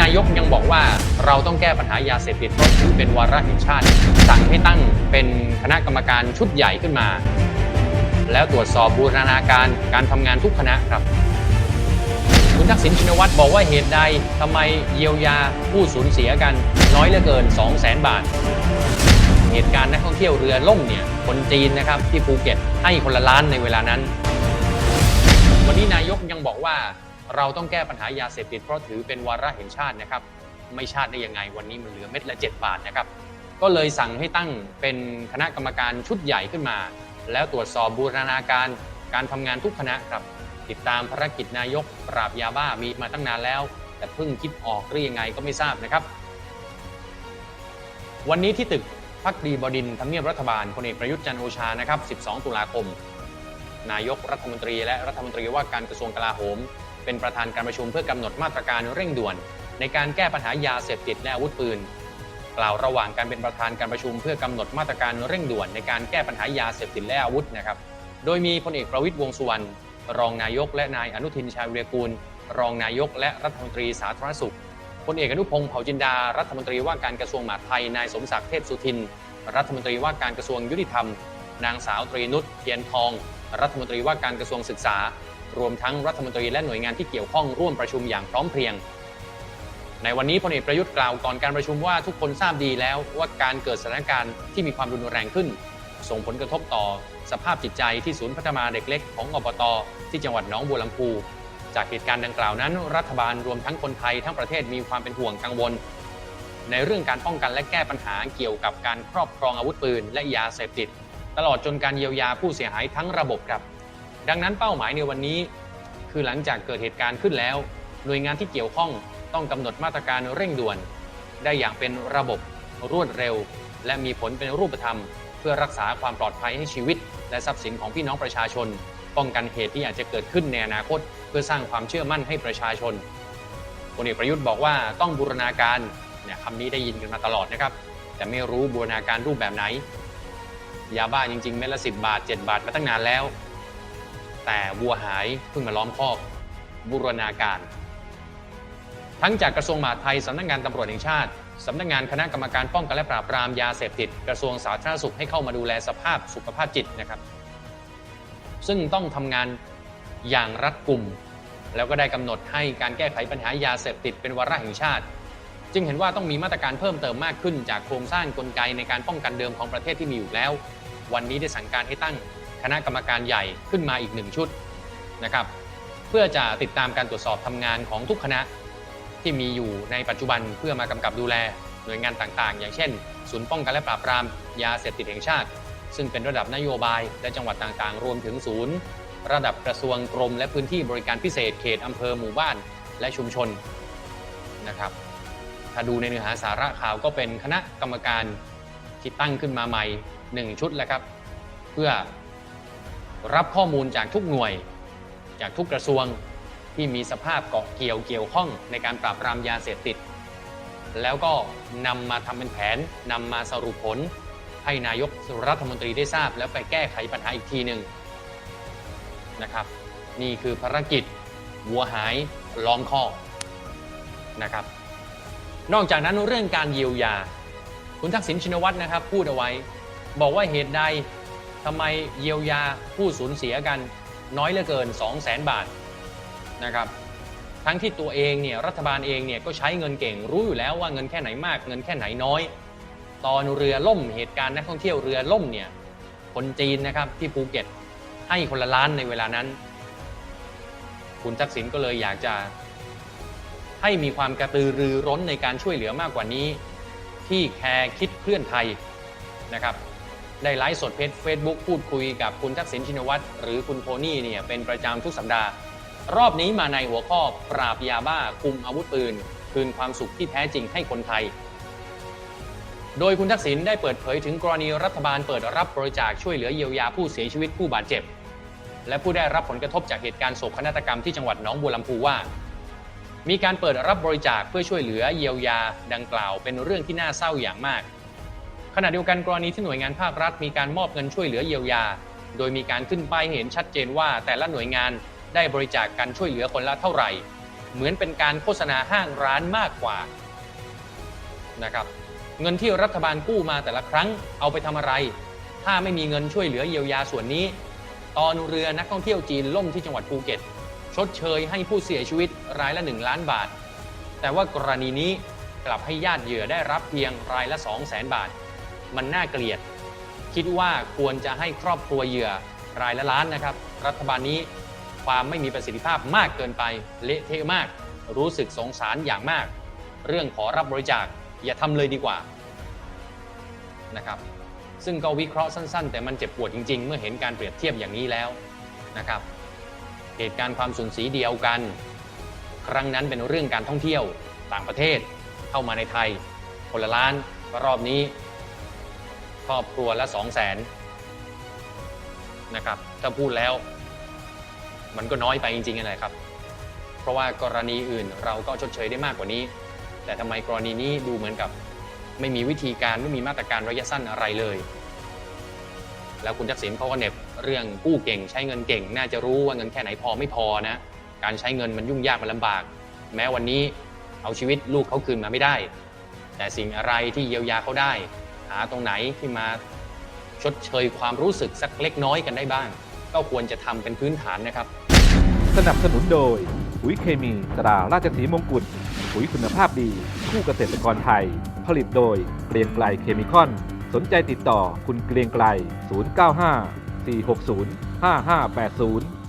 นายกยังบอกว่าเราต้องแก้ปัญหายาเสพติดเพราะถือเป็นวาระแห่งชาติ สั่งให้ตั้งเป็นคณะกรรมการชุดใหญ่ขึ้นมา แล้วตรวจสอบบูรณาการการทำงานทุกคณะครับ คุณทักษิณชินวัตรบอกว่าเหตุใดทำไมเยียวยาผู้สูญเสียกันน้อยเหลือเกิน 2 0 0 0 0 0บาท เหตุการณ์นักท่องเที่ยวเรือล่มเนี่ยคนจีนนะครับที่ภูเก็ตให้คนละล้านในเวลานั้น วันนี้นายกยังบอกว่า เราต้องแก้ปัญหายาเสพติดเพราะถือเป็นวาระแห่งชาตินะครับ ไม่ชาติได้ยังไงวันนี้มันเหลือเม็ดละ 7 บาทนะครับ ก็เลยสั่งให้ตั้งเป็นคณะกรรมการชุดใหญ่ขึ้นมา แล้วตรวจสอบบูรณาการการทำงานทุกคณะครับ ติดตามภารกิจนายกปราบยาบ้ามีมาตั้งนานแล้ว แต่เพิ่งคิดออกหรือยังไงก็ไม่ทราบนะครับ วันนี้ที่ตึกพักดีบดินทำเนียบรัฐบาลพลเอกประยุทธ์จันโอชานะครับ 12 ตุลาคม นายกรัฐมนตรีและรัฐมนตรีว่าการกระทรวงกลาโหม เป็นประธานการประชุมเพื่อกำหนดมาตรการเร่งด่วน ในการแก้ปัญหายาเสพติดและอาวุธปืน กล่าวระหว่างการเป็นประธานการประชุมเพื่อกำหนดมาตรการเร่งด่วน ในการแก้ปัญหายาเสพติดและอาวุธนะครับ โดยมีพลเอกประวิตยวงสุวรรณรองนายก และนายอนุทินชาญวิรกูล รองนายก และรัฐมนตรีสาธารณสุขพลเอกอนุพงศ์เผ่าจินดา รัฐมนตรีว่าการกระทรวงมหาดไทย นายสมศักดิ์เทพสุทิน รัฐมนตรีว่าการกระทรวงยุติธรรม นางสาวตรีนุชเทียนทอง รัฐมนตรีว่าการกระทรวงศึกษา รวมทั้งรัฐมนตรีและหน่วยงานที่เกี่ยวข้องร่วมประชุมอย่างพร้อมเพรียง ในวันนี้พลเอกประยุทธ์กล่าวก่อนการประชุมว่าทุกคนทราบดีแล้วว่าการเกิดสถานการณ์ที่มีความรุนแรงขึ้น ส่งผลกระทบต่อ สภาพจิตใจที่ศูนย์พัฒนาเด็กเล็กของอบต ที่จังหวัดหนองบัวลำพูจากเหตุการณ์ดังกล่าวนั้น รัฐบาลรวมทั้งคนไทยทั้งประเทศมีความเป็นห่วงกังวล ในเรื่องการป้องกันและแก้ปัญหาเกี่ยวกับการครอบครองอาวุธปืน และยาเสพติด ตลอดจนการเยียวยาผู้เสียหายทั้งระบบครับ ดังนั้นเป้าหมายในวันนี้ คือหลังจากเกิดเหตุการณ์ขึ้นแล้ว หน่วยงานที่เกี่ยวข้องต้องกำหนดมาตรการเร่งด่วน ได้อย่างเป็นระบบรวดเร็ว และมีผลเป็นรูปธรรม เพื่อรักษาความปลอดภัยให้ชีวิต และทรัพย์สินของพี่น้องประชาชน ป้องกันเหตุที่อาจจะเกิดขึ้นในอนาคต เพื่อสร้างความเชื่อมั่นให้ประชาชนพลเอกประยุทธ์บอกว่าต้องบูรณาการเนี่ยคำนี้ได้ยินกันมาตลอดนะครับ แต่ไม่รู้บูรณาการรูปแบบไหน ยาบ้าจริงๆเม็ดละสิบาท 7 บาทมาตั้งนานแล้ว แต่วัวหายเพิ่งมาล้อมคอกบูรณาการ ทั้งจากกระทรวงมหาดไทยสำนักงานตำรวจแห่งชาติสำนักงานคณะกรรมการป้องกันและปราบปรามยาเสพติด กระทรวงสาธารณสุขให้เข้ามาดูแลสภาพสุขภาพจิตนะครับ ซึ่งต้องทำงานอย่างรัดกุม แล้วก็ได้กำหนดให้การแก้ไขปัญหายาเสพติดเป็นวาระแห่งชาติ จึงเห็นว่าต้องมีมาตรการเพิ่มเติมมากขึ้นจากโครงสร้างกลไกในการป้องกันเดิมของประเทศที่มีอยู่แล้ว วันนี้ได้สั่งการให้ตั้ง คณะกรรมการใหญ่ขึ้นมาอีกหนึ่งชุดนะครับเพื่อจะติดตามการตรวจสอบทำงานของทุกคณะที่มีอยู่ในปัจจุบันเพื่อมากำกับดูแลหน่วยงานต่างๆ อย่างเช่น ศูนย์ป้องกันและปราบปรามยาเสพติดแห่งชาติ ซึ่งเป็นระดับนโยบายและจังหวัดต่างๆ รวมถึงศูนย์ ระดับกระทรวงกรม และพื้นที่บริการพิเศษเขตอำเภอหมู่บ้านและชุมชนนะครับถ้าดูในเนื้อหาสาระข่าวก็เป็นคณะกรรมการที่ตั้งขึ้นมาใหม่ 1 ชุดแล้วครับ เพื่อ รับข้อมูลจากทุกหน่วย จากทุกกระทรวงที่มีสภาพเกาะเกี่ยวเกี่ยวข้องในการปราบปรามยาเสพติด แล้วก็นำมาทำเป็นแผนนำมาสรุปผล ให้นายกรัฐมนตรีได้ทราบ แล้วไปแก้ไขปัญหาอีกทีหนึ่งนะครับ นี่คือภารกิจวัวหายล้อมคอนะครับ นอกจากนั้นเรื่องการเยียวยา คุณทักษิณชินวัตรนะครับ พูดเอาไว้ บอกว่าเหตุใด ทำไมเยียวยาผู้สูญเสียกันน้อยเหลือเกิน 2 0 0แสนบาทนะครับ ทั้งที่ตัวเองเนี่ยรัฐบาลเองเนี่ยก็ใช้เงินเก่งรู้อยู่แล้วว่าเงินแค่ไหนมากเงินแค่ไหนน้อย ตอนเรือล่มเหตุการณ์นักท่องเที่ยวเรือล่มเนี่ยคนจีนนะครับที่ภูเก็ตให้คนละล้านในเวลานั้น คุณทักษิณก็เลยอยากจะ ให้มีความกระตือรือร้นในการช่วยเหลือมากกว่านี้ ที่แคร์คิดเพื่อนไทยนะครับ ได้ไลฟ์สดเพจเฟซบุ๊กพูดคุยกับคุณทักษิณชินวัตรหรือคุณโทนี่เนี่ยเป็นประจำทุกสัปดาห์ รอบนี้มาในหัวข้อปราบยาบ้าคุมอาวุธปืน คืนความสุขที่แท้จริงให้คนไทย โดยคุณทักษิณได้เปิดเผยถึงกรณีรัฐบาลเปิดรับบริจาคช่วยเหลือเยียวยาผู้เสียชีวิตผู้บาดเจ็บ และผู้ได้รับผลกระทบจากเหตุการณ์โศกนาฏกรรมที่จังหวัดหนองบัวลำพูว่ามีการเปิดรับบริจาคเพื่อช่วยเหลือเยียวยาดังกล่าวเป็นเรื่องที่น่าเศร้าอย่างมาก ขณะเดียวกันกรณีที่หน่วยงานภาครัฐมีการมอบเงินช่วยเหลือเยียวยา โดยมีการขึ้นป้ายเห็นชัดเจนว่าแต่ละหน่วยงานได้บริจาคกันช่วยเหลือคนละเท่าไหร่ เหมือนเป็นการโฆษณาห้างร้านมากกว่านะครับเงินที่รัฐบาลกู้มาแต่ละครั้งเอาไปทำอะไร ถ้าไม่มีเงินช่วยเหลือเยียวยาส่วนนี้ ตอนเรือนักท่องเที่ยวจีนล่มที่จังหวัดภูเก็ต ชดเชยให้ผู้เสียชีวิตรายละ 1 ล้านบาท แต่ว่ากรณีนี้กลับให้ญาติเหยื่อได้รับเพียงรายละ 2 0 0แสนบาท มันน่าเกลียด คิดว่าควรจะให้ครอบครัวเหยื่อรายละล้านนะครับ รัฐบาลนี้ความไม่มีประสิทธิภาพมากเกินไปเละเทะมาก รู้สึกสงสารอย่างมาก เรื่องขอรับบริจาคอย่าทำเลยดีกว่านะครับซึ่งก็วิเคราะห์สั้น ๆ แต่มันเจ็บปวดจริง ๆ เมื่อเห็นการเปรียบเทียบอย่างนี้แล้วนะครับ เหตุการณ์ความสูญเสียเดียวกัน ครั้งนั้นเป็นเรื่องการท่องเที่ยวต่างประเทศเข้ามาในไทยคนละล้านรอบนี้ ครอบครัวละ2 0 0แสนนะครับ ถ้าพูดแล้ว มันก็น้อยไปจริงๆนะครับ เพราะว่ากรณีอื่นเราก็ชดเชยได้มากกว่านี้ แต่ทำไมกรณีนี้ดูเหมือนกับ ไม่มีวิธีการไม่มีมาตรการระยะสั้นอะไรเลย แล้วคุณทักษิณเขาก็เน็บเรื่องกู้เก่งใช้เงินเก่ง น่าจะรู้ว่าเงินแค่ไหนพอไม่พอนะ การใช้เงินมันยุ่งยากมันลำบาก แม้วันนี้เอาชีวิตลูกเขาคืนมาไม่ได้ แต่สิ่งอะไรที่เยียวยาเขาได้ หาตรงไหนที่มาชดเชยความรู้สึกสักเล็กน้อยกันได้บ้าง ก็ควรจะทำเป็นพื้นฐานนะครับ สนับสนุนโดยปุ๋ยเคมีตราราชสีมงกุฎปุ๋ยคุณภาพดีคู่เกษตรกรไทย ผลิตโดยเกรียงไกลเคมีคอน สนใจติดต่อคุณเกรียงไกล 095 460 5580